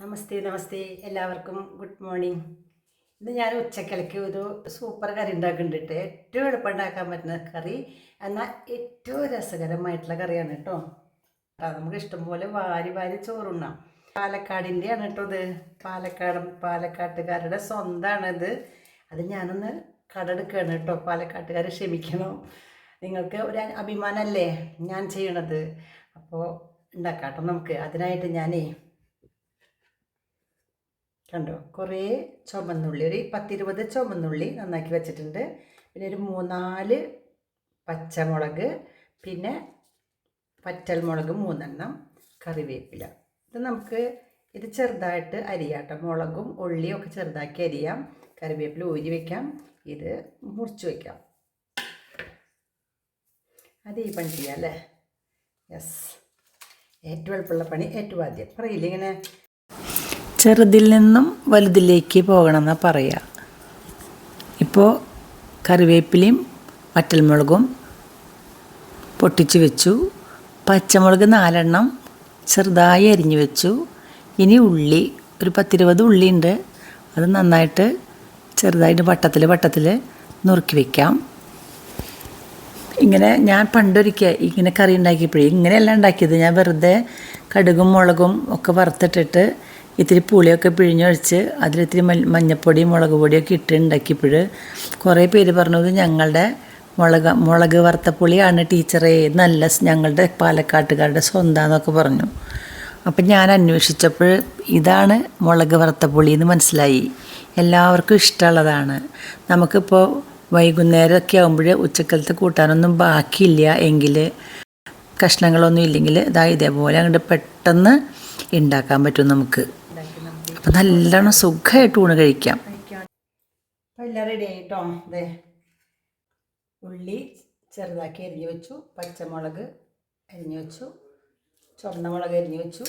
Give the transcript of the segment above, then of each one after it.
നമസ്തേ നമസ്തേ. എല്ലാവർക്കും good morning. ഇന്ന് ഞാൻ ഉച്ചക്കലയ്ക്ക് ഒരു സൂപ്പർ കറി ഉണ്ടാക്കുന്നുണ്ട് ഏറ്റവും എളുപ്പം ഉണ്ടാക്കാൻ പറ്റുന്ന കറി. എന്നാൽ ഏറ്റവും രസകരമായിട്ടുള്ള കറിയാണ് കേട്ടോ. നമുക്ക് ഇഷ്ടംപോലെ വാരി വാരി ചോറുണ്ണാം. പാലക്കാടിന്റെയാണ് കേട്ടോ ഇത്. പാലക്കാട് പാലക്കാട്ടുകാരുടെ സ്വന്തമാണിത് അത് ഞാനൊന്ന് കടെടുക്കുകയാണ് കേട്ടോ. പാലക്കാട്ടുകാർ ക്ഷമിക്കണം. നിങ്ങൾക്ക് ഒരു അഭിമാനമല്ലേ ഞാൻ ചെയ്യണത്? അപ്പോൾ ഉണ്ടാക്കാം കേട്ടോ നമുക്ക്. അതിനായിട്ട് ഞാനേ കണ്ടോ? കുറേ ചുമന്നുള്ളി ഒരു പത്തിരുപത് ചുമന്നുള്ളി നന്നാക്കി വെച്ചിട്ടുണ്ട്. പിന്നെ ഒരു മൂന്നാൽ പച്ചമുളക് പിന്നെ പറ്റൽമുളക് മൂന്നെണ്ണം കറിവേപ്പില. ഇത് നമുക്ക് ഇത് ചെറുതായിട്ട് അരിയാട്ടം. മുളകും ഉള്ളിയും ഒക്കെ ചെറുതാക്കി അരിയാം. കറിവേപ്പില ഊരി വയ്ക്കാം ഇത് മുറിച്ച് വയ്ക്കാം അത് ഈ പണി ചെയ്യാം അല്ലേ? യെസ് ഏറ്റവും എളുപ്പമുള്ള പണി ഏറ്റവും ആദ്യം. പറയില്ല ഇങ്ങനെ ചെറുതിൽ നിന്നും വലുതിലേക്ക് പോകണമെന്നാണ് പറയുക ഇപ്പോൾ കറിവേപ്പിലയും വറ്റൽമുളകും പൊട്ടിച്ചു വെച്ചു. പച്ചമുളക് നാലെണ്ണം ചെറുതായി അരിഞ്ഞു വെച്ചു. ഇനി ഉള്ളി ഒരു പത്തിരുപത് ഉള്ളിയുണ്ട് അത് നന്നായിട്ട് ചെറുതായിട്ട് വട്ടത്തിൽ വട്ടത്തിൽ നുറുക്കി വയ്ക്കാം ഇങ്ങനെ ഞാൻ പണ്ടൊരിക്കൽ ഇങ്ങനെ കറി ഉണ്ടാക്കിയപ്പോഴേ ഇങ്ങനെയല്ല ഉണ്ടാക്കിയത്. ഞാൻ വെറുതെ കടുകും മുളകും ഒക്കെ വറുത്തിട്ടിട്ട് ഇത്തിരി പുളിയൊക്കെ പിഴിഞ്ഞൊഴിച്ച് അതിലിത്തിരി മഞ്ഞപ്പൊടിയും മുളക് പൊടിയൊക്കെ ഇട്ട് ഉണ്ടാക്കിയപ്പോൾ കുറേ പേര് പറഞ്ഞത് ഞങ്ങളുടെ മുളക് മുളക് വറുത്ത പുളിയാണ് ടീച്ചറേ നല്ല ഞങ്ങളുടെ പാലക്കാട്ടുകാരുടെ സ്വന്തമെന്നൊക്കെ പറഞ്ഞു. അപ്പം ഞാൻ അന്വേഷിച്ചപ്പോൾ ഇതാണ് മുളക് വറുത്ത പുളി എന്ന് മനസ്സിലായി. എല്ലാവർക്കും ഇഷ്ടമുള്ളതാണ്. നമുക്കിപ്പോൾ വൈകുന്നേരമൊക്കെ ആകുമ്പോൾ ഉച്ചക്കലത്തെ കൂട്ടാനൊന്നും ബാക്കിയില്ല എങ്കിൽ കഷ്ണങ്ങളൊന്നും ഇല്ലെങ്കിൽ ഇതാ ഇതേപോലെ അങ്ങോട്ട് പെട്ടെന്ന് ഉണ്ടാക്കാൻ പറ്റും നമുക്ക്. അപ്പം നല്ലോണം സുഖമായിട്ട് ഊണ് കഴിക്കാം. എല്ലാം റെഡി ആയിട്ടോ? അതെ ഉള്ളി ചെറുതാക്കി അരിഞ്ഞു വെച്ചു പച്ചമുളക് അരിഞ്ഞു വെച്ചു ചുവന്ന മുളക് അരിഞ്ഞു വെച്ചു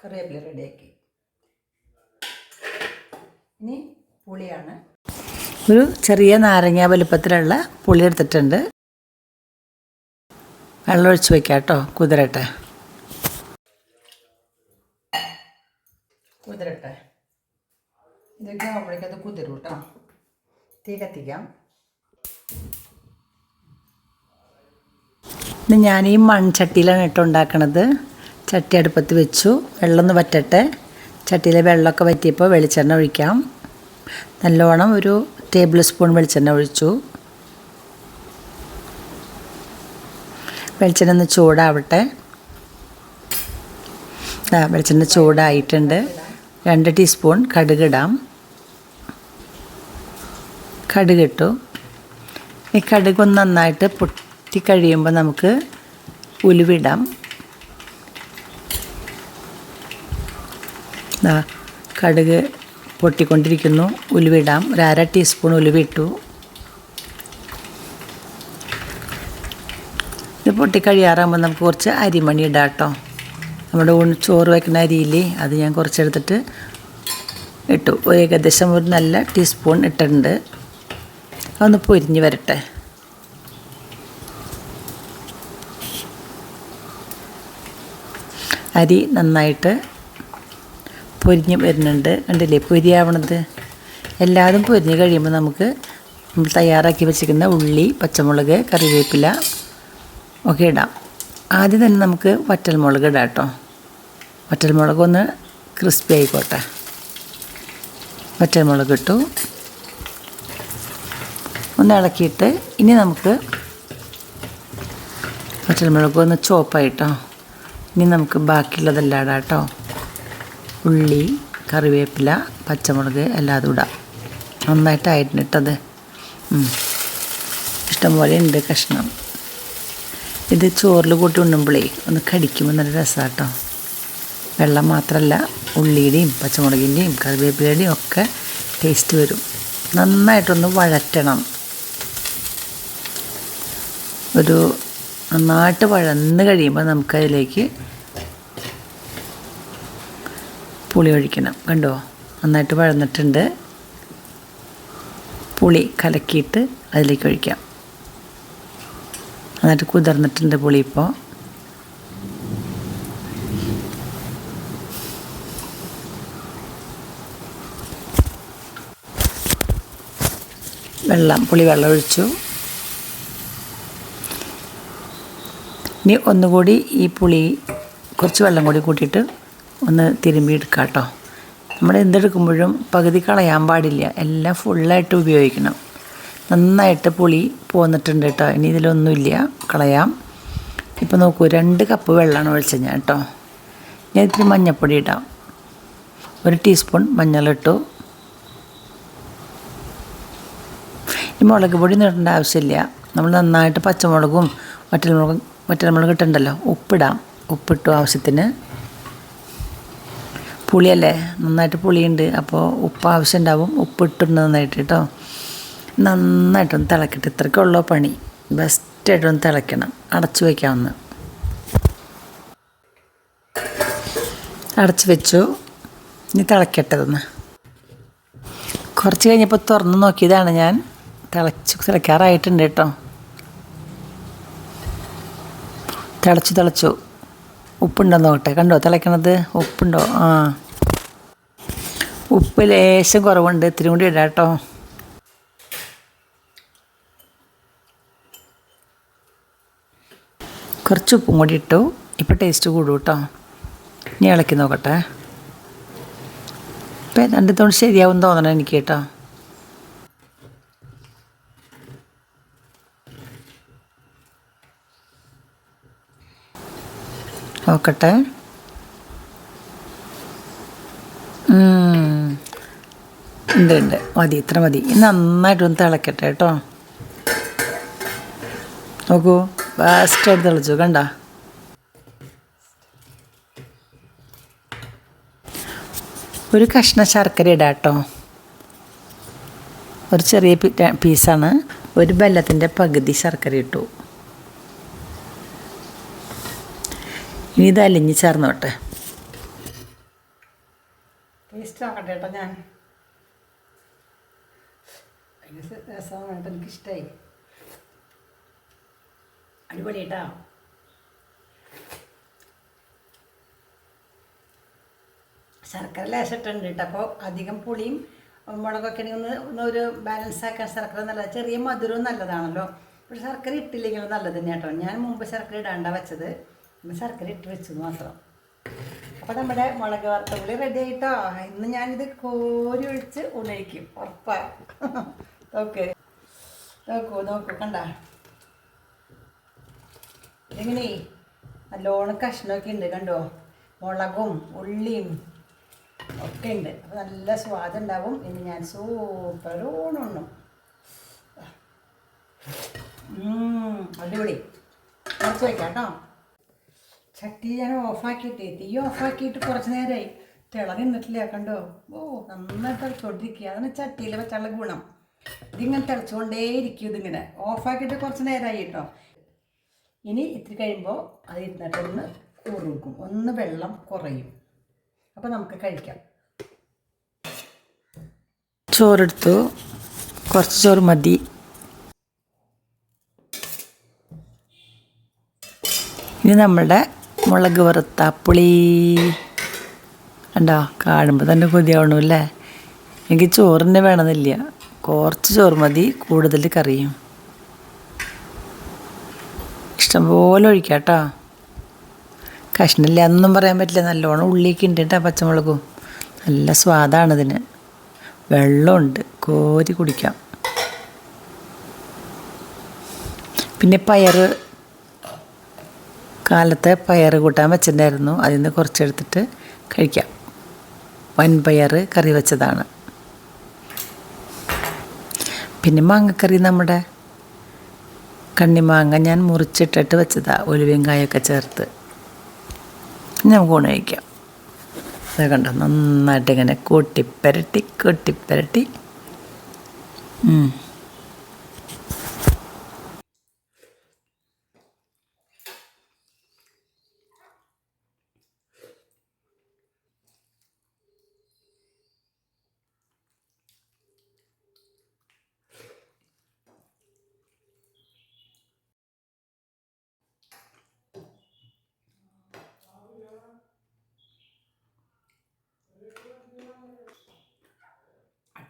കറിവേപ്പില റെഡിയാക്കി ഇനി പുളിയാണ്. ഒരു ചെറിയ നാരങ്ങ വലുപ്പത്തിലുള്ള പുളി എടുത്തിട്ടുണ്ട്. വെള്ളം ഒഴിച്ച് വെക്കാം കേട്ടോ കുതിരട്ടെ. കുതിരട്ടെ. ഇതൊക്കെ ആവുമ്പോഴേക്കും അത് കുതിരും കേട്ടോ തീ കത്തിക്കാം. ഇന്ന് ഞാൻ ഈ മൺചട്ടിയിലാണ് ഇട്ട് ഉണ്ടാക്കണത്. ചട്ടി അടുപ്പത്ത് വെച്ചു. വെള്ളം ഒന്ന് വറ്റട്ടെ. ചട്ടിയിലെ വെള്ളമൊക്കെ വറ്റിയപ്പോൾ വെളിച്ചെണ്ണ ഒഴിക്കാം. നല്ലോണം ഒരു ടേബിൾ സ്പൂൺ വെളിച്ചെണ്ണ ഒഴിച്ചു. വെളിച്ചെണ്ണ ഒന്ന് ചൂടാവട്ടെ. വെളിച്ചെണ്ണ ചൂടായിട്ടുണ്ട്. രണ്ട് ടീസ്പൂൺ കടുകിടാം. കടുകിട്ടു. ഈ കടുകൊന്ന് നന്നായിട്ട് പൊട്ടി കഴിയുമ്പോൾ നമുക്ക് ഉലുവിടാം. കടുക് പൊട്ടിക്കൊണ്ടിരിക്കുന്നു. ഉലുവിടാം. ഒരു അര ടീസ്പൂൺ ഉലുവിട്ടു. ഇത് പൊട്ടിക്കഴിയാറാകുമ്പോൾ നമുക്ക് കുറച്ച് അരിമണി ഇടാം കേട്ടോ നമ്മുടെ ചോറ് വയ്ക്കുന്ന അരിയില്ലേ അത് ഞാൻ കുറച്ചെടുത്തിട്ട് ഇട്ടു. ഒരു ഏകദേശം ഒരു നല്ല ടീസ്പൂൺ ഇട്ടിട്ടുണ്ട്. അതൊന്ന് പൊരിഞ്ഞ് വരട്ടെ. അരി നന്നായിട്ട് പൊരിഞ്ഞ് വരുന്നുണ്ട്. കണ്ടില്ലേ പൊരിയാവണത്? എല്ലാതും പൊരിഞ്ഞ് കഴിയുമ്പോൾ നമുക്ക് നമ്മൾ തയ്യാറാക്കി വെച്ചിരിക്കുന്ന ഉള്ളി പച്ചമുളക് കറിവേപ്പില ഒക്കെ ഇടാം. ആദ്യം തന്നെ നമുക്ക് വറ്റൽമുളക് ഇടാം കേട്ടോ. വറ്റൽമുളക് ഒന്ന് ക്രിസ്പി ആയിക്കോട്ടെ. വറ്റൽമുളക് ഇട്ടു ഒന്ന് ഇളക്കിയിട്ട് ഇനി നമുക്ക് വറ്റൽമുളക് ഒന്ന് ചോപ്പായിട്ടോ ഇനി നമുക്ക് ബാക്കിയുള്ളതെല്ലാം ഇടാം കേട്ടോ ഉള്ളി കറിവേപ്പില പച്ചമുളക് എല്ലാതും ഇടാം. നന്നായിട്ട് ഉം. ഇഷ്ടംപോലെ ഉണ്ട് കഷ്ണം. ഇത് ചോറിൽ കൂട്ടി ഉണ്ണുമ്പോഴേ ഒന്ന് കടിക്കുമ്പോൾ നല്ല രസമാണ് കേട്ടോ വെള്ളം മാത്രമല്ല ഉള്ളിയുടെയും പച്ചമുളകിന്റെയും കറിവേപ്പിലയുടെയും ഒക്കെ ടേസ്റ്റ് വരും. നന്നായിട്ടൊന്ന് വഴറ്റണം. ഒരു നന്നായിട്ട് വഴന്ന് കഴിയുമ്പോൾ നമുക്കതിലേക്ക് പുളി ഒഴിക്കണം. കണ്ടോ? നന്നായിട്ട് വഴന്നിട്ടുണ്ട്. പുളി കലക്കിയിട്ട് അതിലേക്ക് ഒഴിക്കാം. നന്നായിട്ട് കുതിർന്നിട്ടുണ്ട് പുളി ഇപ്പോൾ. വെള്ളം പുളി വെള്ളം ഒഴിച്ചു. ഇനി ഒന്നുകൂടി ഈ പുളി കുറച്ച് വെള്ളം കൂടി കൂട്ടിയിട്ട് ഒന്ന് തിരുമ്പി എടുക്കാം കേട്ടോ നമ്മൾ എന്തെടുക്കുമ്പോഴും പകുതി കളയാൻ പാടില്ല. എല്ലാം ഫുള്ളായിട്ട് ഉപയോഗിക്കണം. നന്നായിട്ട് പുളി പോന്നിട്ടുണ്ട് കേട്ടോ ഇനി ഇതിലൊന്നുമില്ല. കളയാം. ഇപ്പോൾ നോക്കൂ രണ്ട് കപ്പ് വെള്ളമാണ് ഒഴിച്ചത് ഞാൻ കേട്ടോ ഞാൻ ഇത്തിരി മഞ്ഞൾപ്പൊടി ഇടാം. ഒരു ടീസ്പൂൺ മഞ്ഞളിട്ടു. ഈ മുളക് പൊടി ഇടേണ്ട ആവശ്യമില്ല. നമ്മൾ നന്നായിട്ട് പച്ചമുളകും വറ്റൽമുളകും വറ്റൽമുളക് ഇട്ടുണ്ടല്ലോ ഉപ്പിടാം. ഉപ്പിട്ടു ആവശ്യത്തിന്. പുളിയല്ലേ? നന്നായിട്ട് പുളിയുണ്ട്. അപ്പോൾ ഉപ്പ് ആവശ്യം ഉണ്ടാവും ഉപ്പിട്ടുണ്ട് നന്നായിട്ട് കേട്ടോ. നന്നായിട്ടൊന്ന് തിളക്കട്ടെ ഇത്രയ്ക്കുള്ള പണി. ബെസ്റ്റായിട്ടൊന്ന് തിളയ്ക്കണം. അടച്ചു വയ്ക്കാവുന്ന അടച്ചു വെച്ചു. ഇനി തിളക്കട്ടെ കുറച്ച് കഴിഞ്ഞപ്പോൾ തുറന്ന് നോക്കിയതാണ് ഞാൻ. തിളച്ച് തിളയ്ക്കാറായിട്ടുണ്ട് കേട്ടോ. തിളച്ചു തിളച്ചു. ഉപ്പുണ്ടോ നോക്കട്ടെ. കണ്ടോ തിളയ്ക്കണത്? ഉപ്പുണ്ടോ? ആ. ഉപ്പ് ലേശം കുറവുണ്ട്. ഇത്തിരി കൂടി ഇടാം കേട്ടോ. കുറച്ച് ഉപ്പും കൂടി ഇട്ടു. ഇപ്പോൾ ടേസ്റ്റ് കൂടും കേട്ടോ. ഇനി ഇളക്കി നോക്കട്ടെ. ഇപ്പം രണ്ടു തവണ ശരിയാവും തോന്നണം എനിക്ക് കേട്ടോ. നോക്കട്ടെ. ഉണ്ട് ഉണ്ട്. മതി ഇത്ര മതി. നന്നായിട്ടൊന്ന് തിളക്കട്ടെ കേട്ടോ. നോക്കൂ ബാസ്റ്റായിട്ട് തിളച്ചു കണ്ട? ഒരു കഷ്ണ ശർക്കര ഇടാം കേട്ടോ. ഒരു ചെറിയ പീസാണ് ഒരു ബെല്ലത്തിന്റെ പകുതി ശർക്കര ഇട്ടു. ഇനി ഇത് അടിപൊളി കേട്ടോ. ശർക്കര ലേശിട്ടുണ്ട് കേട്ടോ. അപ്പോൾ അധികം പുളിയും മുളകൊക്കെ ഒന്ന് ഒന്ന് ഒരു ബാലൻസ് ആക്കാൻ ശർക്കര നല്ലത്. ചെറിയ മധുരവും നല്ലതാണല്ലോ. പക്ഷെ ശർക്കര ഇട്ടില്ലെങ്കിലും നല്ലത് തന്നെ കേട്ടോ. ഞാൻ മുമ്പ് ശർക്കര ഇടാണ്ട വെച്ചത്. ഇന്ന് ശർക്കര ഇട്ട് വെച്ചു മാത്രം. അപ്പോൾ നമ്മുടെ മുളക് വറുത്തപുളി റെഡി ആയിട്ടോ? ഇന്ന് ഞാനിത് കോരി ഒഴിച്ച് ഉണയിക്കും ഉറപ്പാ. ഓക്കെ. നോക്കൂ നോക്കൂ കണ്ട? ഇതിങ്ങനെ നല്ലോണം കഷ്ണമൊക്കെ ഉണ്ട് കണ്ടോ? മുളകും ഉള്ളിയും ഒക്കെ ഉണ്ട്. അപ്പോൾ നല്ല സ്വാദുണ്ടാവും ഇനി ഞാൻ ഉം, അടിപൊളി. കുറച്ച് വയ്ക്കാം കേട്ടോ. ചട്ടി ഞാൻ ഓഫാക്കിയിട്ട് തീ ഓഫാക്കിയിട്ട് കുറച്ച് നേരമായി തിള നിന്നിട്ടില്ല കണ്ടോ? ഓ നന്നായിട്ട് തിളച്ചോണ്ടിരിക്കുക. അതാണ് ചട്ടിയിൽ വെച്ചുള്ള ഗുണം. ഇതിങ്ങനെ തിളച്ചുകൊണ്ടേയിരിക്കും ഇതിങ്ങനെ. ഓഫാക്കിയിട്ട് കുറച്ച് നേരമായി കേട്ടോ. ഇനി ഇത്തിരി കഴിയുമ്പോൾ അത് ഇരുന്നിട്ടൊന്ന് കുറുക്കും ഒന്ന് വെള്ളം കുറയും. അപ്പോൾ നമുക്ക് കഴിക്കാം. ചോറെടുത്തു. കുറച്ച് ചോറ് മതി. ഇനി നമ്മളുടെ മുളക് വറുത്ത പുളി. കണ്ടോ? കാണുമ്പോൾ തന്നെ കൊതിയാവണമല്ലേ എനിക്ക് ചോറിന്റെ വേണമെന്നില്ല. കുറച്ച് ചോറ് മതി കൂടുതൽ കറിയും. ഇഷ്ടംപോലെ ഒഴിക്കാം കേട്ടോ. കഷ്ണില്ല എന്നും പറയാൻ പറ്റില്ല. നല്ലോണം ഉള്ളിക്ക് ഉണ്ട് കേട്ടോ പച്ചമുളകും. നല്ല സ്വാദാണിതിന് വെള്ളമുണ്ട് കോരി കുടിക്കാം. പിന്നെ പയർ കാലത്തെ പയർ കൂട്ടാൻ വെച്ചിട്ടുണ്ടായിരുന്നു. അതിൽ നിന്ന് കുറച്ചെടുത്തിട്ട് കഴിക്കാം. വൻപയർ കറി വെച്ചതാണ്. പിന്നെ മാങ്ങക്കറി നമ്മുടെ കണ്ണിമാങ്ങ ഞാൻ മുറിച്ചിട്ടിട്ട് വെച്ചതാ. ഒലുവയും കായൊക്കെ ചേർത്ത്. നമുക്ക് ഊണ് കഴിക്കാം. അത് കണ്ടോ നന്നായിട്ട് ഇങ്ങനെ കൂട്ടിപ്പരട്ടി കൂട്ടിപ്പരട്ടി.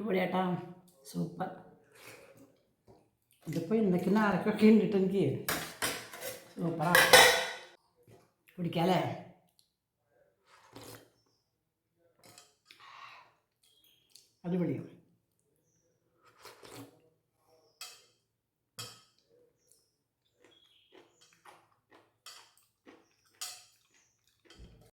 അടിപൊളിയാട്ടാ സൂപ്പർ ഇതിപ്പോൾ ഇന്നേക്ക് നാളേക്കൊക്കെ ഉണ്ടിട്ട് എനിക്ക് സൂപ്പറാ കുടിക്കാല്ലേ അടിപൊളിയാണ്